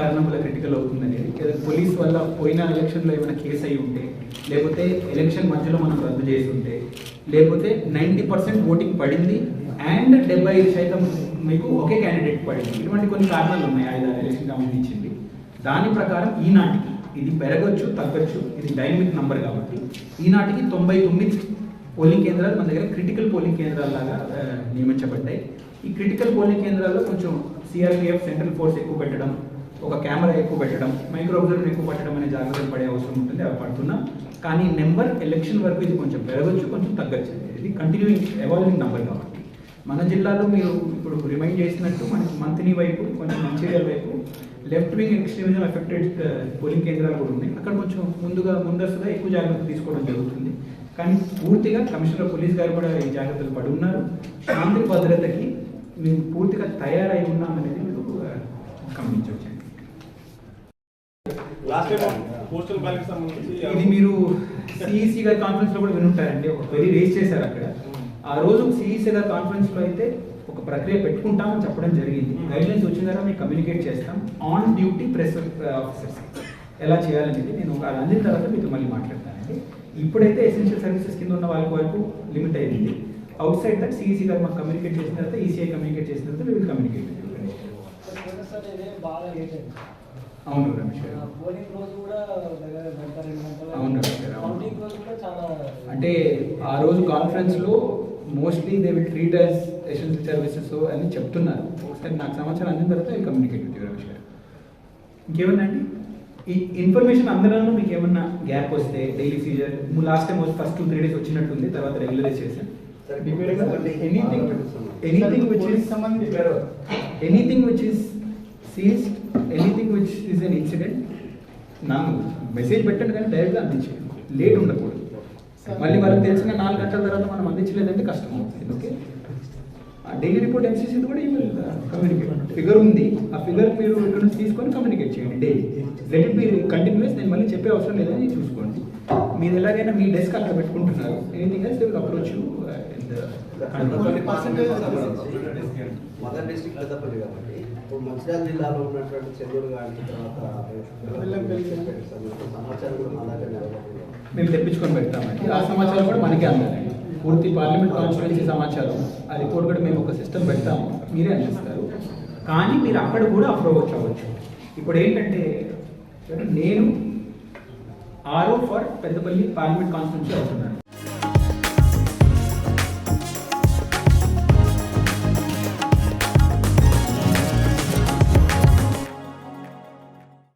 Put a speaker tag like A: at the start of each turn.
A: కారణం వల్ల క్రిటికల్ అవుతుంది అనేది లేదా పోలీస్ వల్ల పోయిన ఎలక్షన్లో ఏమైనా కేసు అయి ఉంటే లేకపోతే ఎలక్షన్ మధ్యలో మనం రద్దు చేసి ఉంటే లేకపోతే నైంటీ పర్సెంట్ ఓటింగ్ పడింది అండ్ డెబ్బై ఐదు శాతం మీకు ఒకే క్యాండిడేట్ పడింది. ఇటువంటి కొన్ని కారణాలు ఉన్నాయి ఐదు ఎలక్షన్ సంబంధించింది. దాని ప్రకారం ఈనాటికి ఇది పెరగచ్చు తగ్గచ్చు ఇది డైనమిక్ నంబర్ కాబట్టి ఈనాటికి తొంభై తొమ్మిది పోలింగ్ కేంద్రాలు మన దగ్గర క్రిటికల్ పోలింగ్ కేంద్రాలు లాగా నియమించబడ్డాయి. ఈ క్రిటికల్ పోలింగ్ కేంద్రాల్లో కొంచెం సిఆర్పిఎఫ్ సెంట్రల్ ఫోర్స్ ఎక్కువ పెట్టడం ఒక కెమెరా ఎక్కువ పెట్టడం మైక్రో అబ్జర్వర్ ఎక్కువ పెట్టడం అనే జాగ్రత్తలు పడే అవసరం ఉంటుంది అవి పడుతున్నాం. కానీ నెంబర్ ఎలక్షన్ వరకు ఇది కొంచెం పెరగచ్చు కొంచెం తగ్గచ్చు. ఇది కంటిన్యూయింగ్ ఎవాల్వింగ్ నెంబర్ కాబట్టి. మన జిల్లాలో మీరు ఇప్పుడు రిమైండ్ చేసినట్టు మనకి మంత్లీ వైపు కొంచెం మంచిర్యాల వైపు left wing extremism affected polling కేంద్రాలు కూడా ఉన్నాయి. అక్కడ కొంచెం ముందుగా ముందస్తుగా ఎక్కువ జాగ్రత్తలు తీసుకోవడం జరుగుతుంది. కానీ పూర్తిగా కమిషనర్ పోలీస్ గారు కూడా ఈ జాగ్రత్తలు పడి ఉన్నారు. శాంతి భద్రతకి మేము పూర్తిగా తయారై ఉన్నామనేది మీరు uh, ఆ, గమనించవచ్చండి
B: లాస్ట్ టైం పోస్టల్ బ్యాలెట్ సంబంధించి
A: ఇది మీరు సిఈసి గారి కాన్ఫరెన్స్లో కూడా వినుంటారండి. ఒక వెరీ రేస్ చేశారు అక్కడ. ఆ రోజు సిఈసి గారి కాన్ఫరెన్స్లో అయితే ఒక ప్రక్రియ పెట్టుకుంటామని చెప్పడం జరిగింది. గైడ్ లైన్స్ వచ్చిన తర్వాత మీకు కమ్యూనికేట్ చేస్తాం. ఆన్ డ్యూటీ ప్రెస్ ఆఫీసర్స్ ఎలా చేయాలనేది నేను అది అందిన తర్వాత మీతో మళ్ళీ మాట్లాడతానండి. ఇప్పుడైతే ఎసెన్షియల్ సర్వీసెస్ కింద ఉన్న వాళ్ళ వరకు లిమిట్ అయింది. అవుట్ సైడ్ దట్ సిఈసి గారు మాకు కమ్యూనికేట్ చేసిన తర్వాత ఈసీఐ కమ్యూనికేట్ చేసిన తర్వాత విల్ కమ్యూనికేట్ అవును రమేష్ గారు. అవును
C: చాలా
A: అంటే ఆ రోజు కాన్ఫరెన్స్లో mostly they will treat as essential services అని చెప్తున్నారు. ఒకసారి నాకు సమాచారం అందిన తర్వాత కమ్యూనికేట్ విత్ రమేష్ గారు. ఇంకేమన్నా అండి? ఈ ఇన్ఫర్మేషన్ అందరిలో మీకు ఏమన్నా గ్యాప్ వస్తే daily seizure last time first two three days వచ్చినట్టుంది తర్వాత రెగ్యులరైజ్ చేశాను. Anything anything which is anything which is seized is an incident నాకు మెసేజ్ పెట్టండి కానీ డైరెక్ట్గా అందించేయండి లేట్ ఉండకూడదు. మళ్ళీ వాళ్ళకి తెలిసిన నాలుగు గంటల తర్వాత మనం అందించలేదంటే కష్టం అవుతుంది. ఓకే ఆ డైలీ రిపోర్ట్ ఎంసీసీ కూడా ఈమెయిల్ కమ్యూనికేట్ ఫిగర్ ఉంది. ఆ ఫిగర్ మీరు ఇక్కడ నుంచి తీసుకొని కమ్యూనికేట్ చేయండి daily let it be continues నేను మళ్ళీ చెప్పే అవసరం లేదని చూసుకోండి. మీరు ఎలాగైనా మీ డెస్క్ అక్కడ పెట్టుకుంటున్నారు. Anything else will approach you
D: mother district Peddapalli కాబట్టి ఇప్పుడు మంచిర్యాల జిల్లాలో ఉన్నటువంటి చెల్లూరు కానీ తర్వాత సమాచారం కూడా మా దగ్గర.
A: మేము తెప్పించుకొని పెడతామండి ఆ సమాచారం కూడా మనకే అందాలండి పూర్తి పార్లమెంట్ కాన్స్టిట్యున్సీ సమాచారం. ఆ రిపోర్ట్ కూడా మేము ఒక సిస్టమ్ పెడతాము. మీరే అందిస్తారు. కానీ మీరు అక్కడ కూడా అప్రోచ్ అవ్వచ్చు. ఇప్పుడు ఏంటంటే నేను ఆరో ఫర్ పెద్దపల్లి పార్లమెంట్ కాన్స్టిట్యున్సీ అవుతున్నాను.